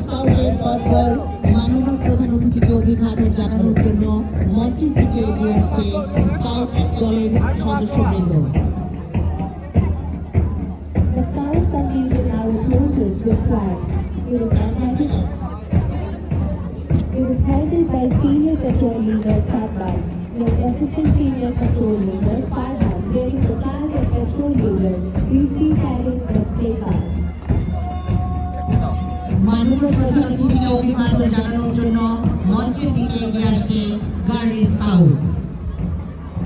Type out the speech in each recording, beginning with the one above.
এরপর মাননীয় প্রধান অতিথিকে অভিবাদন জানানোর জন্য মঞ্চের দিকে এগিয়ে আসছে স্কাউট দলের সদস্যবৃন্দ The scout contingent now approaches the flag. It is headed, it is headed by senior control leader Satbal, with assistant senior control leader Farhan bearing the flag of control leader, briefly carrying the মাননীয় প্রধান অতিথিকে অভিবাদন জানানোর জন্য মঞ্চের দিকে এগিয়ে আসছে girl scout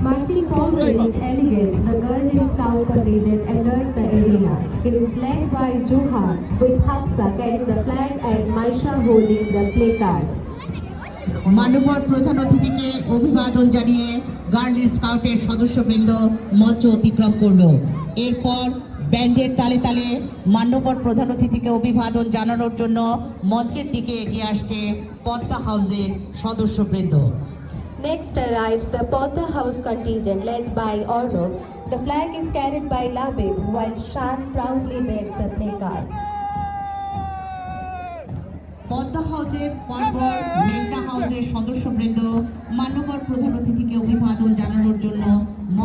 Marching forward with elegance, the girl scout contingent enters the arena. It is led by Juha, with Hafsa carrying the flag and Maisha holding the placard. মানবর প্রধান অতিথিকে অভিবাদন জানিয়ে গার্ল স্কাউটের সদস্যবৃন্দ মঞ্চ অতিক্রম করল এরপর ব্যান্ডের তালে তালে মান্যবর প্রধান অতিথিকে অভিবাদন জানানোর জন্য মঞ্চের দিকে এগিয়ে আসছে পদ্মা হাউসের সদস্যবৃন্দ Next arrives the Podda House contingent led by Orno. The flag is carried by Labib while Shan proudly bears the placard. Padma হাউসের পরপর মেঘনা হাউসের সদস্যবৃন্দ মান্যবর প্রধান অতিথিকে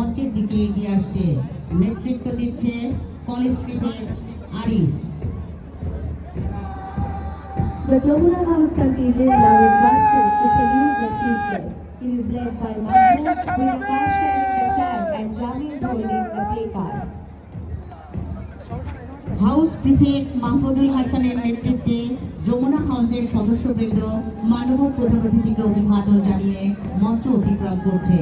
মঞ্চের দিকে এগিয়ে আসছে নেতৃত্ব দিচ্ছে college prefect Arif The Jamuna House contingent now advances to salute the chief guest. It is led by Mahmoud with Akash carrying the flag and Ramin holding the placard. House prefect Mahmudul হাসানের নেতৃত্বে যমুনা হাউসের সদস্যবৃন্দ মাননীয় প্রধান অতিথিকে অভিবাদন জানিয়ে মঞ্চ অতিক্রম করছে।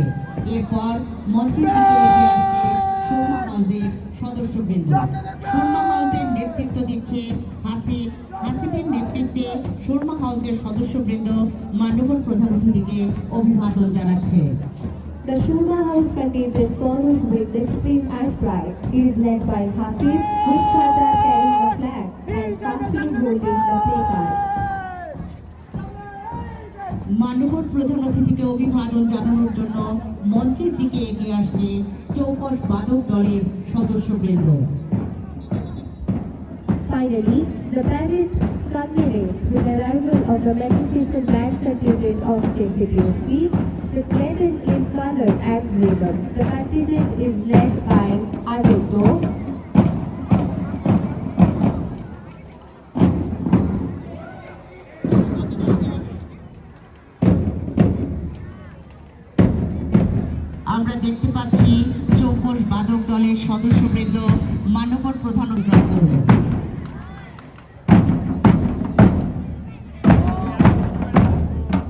এরপর মঞ্চের দিকে এগিয়ে আসছে সুরমা হাউসের সদস্যবৃন্দ। সুরমা হাউসের নেতৃত্ব দিচ্ছে হাসিব হাসিবের নেতৃত্বে সুরমা হাউসের সদস্যবৃন্দ মাননীয় প্রধান অতিথিকে অভিবাদন জানাচ্ছে। The Shuma House contingent follows with discipline and pride. It is led by Hasib with flag প্রধান অতিথিকে অভিবাদন জানানোর জন্য মঞ্চের দিকে এগিয়ে আসছে চৌকস বাদক দলের Finally, the parade culminates with the arrival of the magnificent band contingent of JCPSC, resplendent in color and rhythm. The contingent is led by Aditya, আমরা দেখতে পাচ্ছি চৌকস বাদক দলের সদস্যবৃন্দ মানবর প্রধান গ্রহণ